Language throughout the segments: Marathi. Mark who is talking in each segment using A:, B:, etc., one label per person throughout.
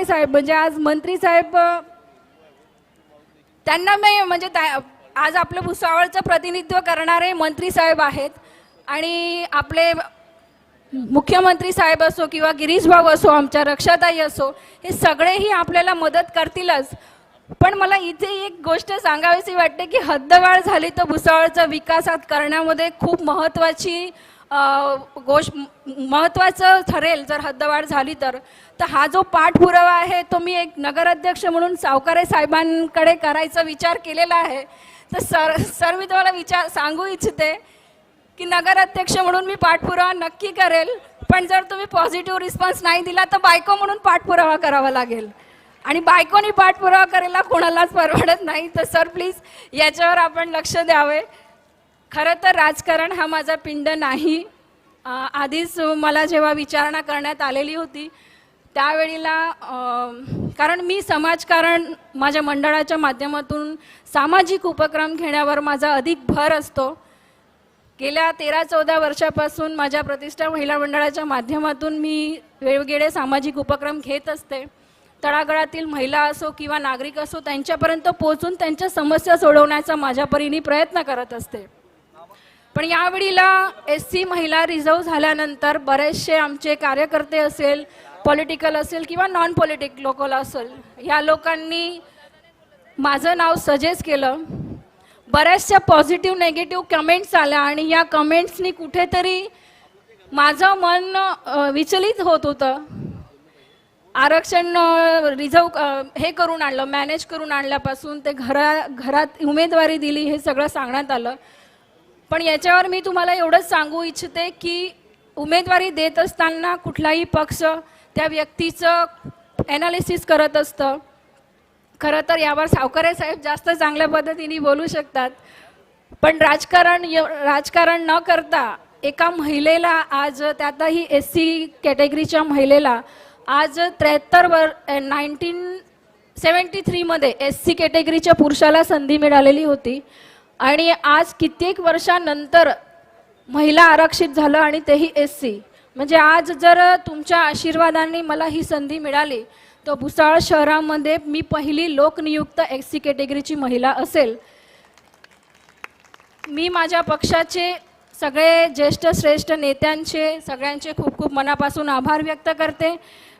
A: सावकारे साहेब म्हणजे आज मंत्री साहेब त्यांना मी म्हणजे त्या आज आपलं भुसावळचं प्रतिनिधित्व करणारे मंत्री साहेब आहेत आणि आपले मुख्यमंत्री साहेब असो किंवा गिरीश भाऊ असो आमच्या रक्षाताई असो हे सगळेही आपल्याला मदत करतीलच. पण मला इथे एक गोष्ट सांगावीशी वाटते की हद्दवाढ झाली तर भुसावळचा विकासात करण्यामध्ये खूप महत्त्वाची गोष्ट महत्त्वाचं ठरेल जर हद्दवाढ झाली तर. तर हा जो पाठपुरावा आहे तो मी एक नगराध्यक्ष म्हणून सावकारे साहेबांकडे करायचा विचार केलेला आहे. तर सर सर मी तुम्हाला विचार सांगू इच्छिते की नगराध्यक्ष म्हणून मी पाठपुरावा नक्की करेल पण जर तुम्ही पॉझिटिव्ह रिस्पॉन्स नाही दिला तर बायको म्हणून पाठपुरावा करावा लागेल. आणि बायकोनी पाठपुरावा करायला कोणालाच परवडत नाही. तर सर प्लीज याच्यावर आपण लक्ष द्यावे. खरं तर राजकारण हा माझा पिंड नाही. आधीच मला जेव्हा विचारणा करण्यात आलेली होती त्यावेळेला कारण मी समाजकारण माझ्या मंडळाच्या माध्यमातून सामाजिक उपक्रम घेण्यावर माझा अधिक भर असतो. गेल्या तेरा चौदा वर्षापासून माझ्या प्रतिष्ठा महिला मंडळाच्या माध्यमातून मी वेगवेगळे सामाजिक उपक्रम घेत असते. तळागळातील महिला असो किंवा नागरिक असो त्यांच्यापर्यंत पोहोचून त्यांच्या समस्या सोडवण्याचा माझ्या परीने प्रयत्न करत असते. पण यावेळीला एस सी महिला रिझर्व झाल्यानंतर बरेचसे आमचे कार्यकर्ते असेल पॉलिटिकल असेल किंवा नॉन पॉलिटिक लोकल असेल ह्या लोकांनी माझं नाव सजेस्ट केलं. बऱ्याचशा पॉझिटिव्ह नेगेटिव्ह कमेंट्स आल्या आणि या कमेंट्सनी कुठेतरी माझं मन विचलित होत होतं. आरक्षण रिझर्व हे करून आणलं मॅनेज करून आणल्यापासून ते घरा घरात उमेदवारी दिली हे सगळं सांगण्यात आलं. पण याच्यावर मी तुम्हाला एवढंच सांगू इच्छिते की उमेदवारी देत असताना कुठलाही पक्ष त्या व्यक्तीचं ॲनालिसिस करत असतं. खरं तर यावर सावकारे साहेब जास्त चांगल्या पद्धतीने बोलू शकतात. पण राजकारण य- राजकारण न करता एका महिलेला आज त्यातही एस सी कॅटेगरीच्या महिलेला आज त्र्याहत्तर वर नाईन्टीन सेवन्टी थ्रीमध्ये एस सी कॅटेगरीच्या पुरुषाला संधी मिळालेली होती. आणि आज कित्येक वर्षानंतर महिला आरक्षित झालं आणि तेही एस सी. म्हणजे आज जर तुमच्या आशीर्वादाने मला ही संधी मिळाली तर भुसाळ शहरामध्ये मी पहिली लोकनियुक्त एस सी कॅटेगरीची महिला असेल. मी माझ्या पक्षाचे सगळे ज्येष्ठ श्रेष्ठ नेत्यांचे सगळ्यांचे खूप खूप मनापासून आभार व्यक्त करते.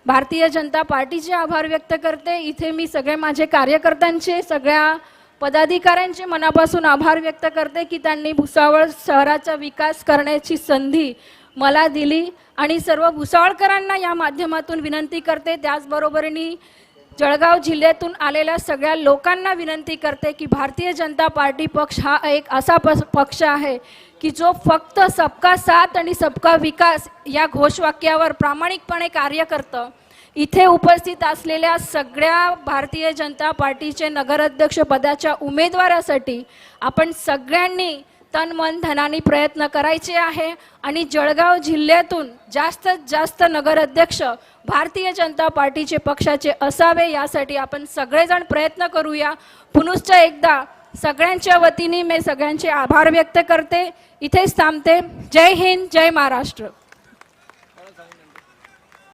A: भारतीय जनता पार्टीचे आभार व्यक्त करते. इथे मी सगळे माझे कार्यकर्त्यांचे सगळ्या पदाधिकाऱ्यांचे मनापासून आभार व्यक्त करते की त्यांनी भुसावळ शहराचा विकास करण्याची संधी मला दिली आणि सर्व भुसावळकरांना या माध्यमातून विनंती करते. त्याचबरोबरीने जळगाव जिल्ह्यातून आलेल्या सगळ्या लोकांना विनंती करते की भारतीय जनता पार्टी पक्ष हा एक असा पक्ष आहे की जो फक्त सबका साथ आणि सबका विकास या घोषवाक्यावर प्रामाणिकपणे कार्य करतं. इथे उपस्थित असलेल्या सगळ्या भारतीय जनता पार्टीचे नगराध्यक्ष पदाच्या उमेदवारासाठी आपण सगळ्यांनी तन मन धनाने प्रयत्न करायचे आहे. आणि जळगाव जिल्ह्यातून जास्तीत जास्त नगराध्यक्ष भारतीय जनता पार्टीचे पक्षाचे असावे यासाठी आपण सगळेजण प्रयत्न करूया. पुनश्च एकदा सगळ्यांच्या वतीने मी सगळ्यांचे आभार व्यक्त करते. इथेच थांबते. जय हिंद जय महाराष्ट्र.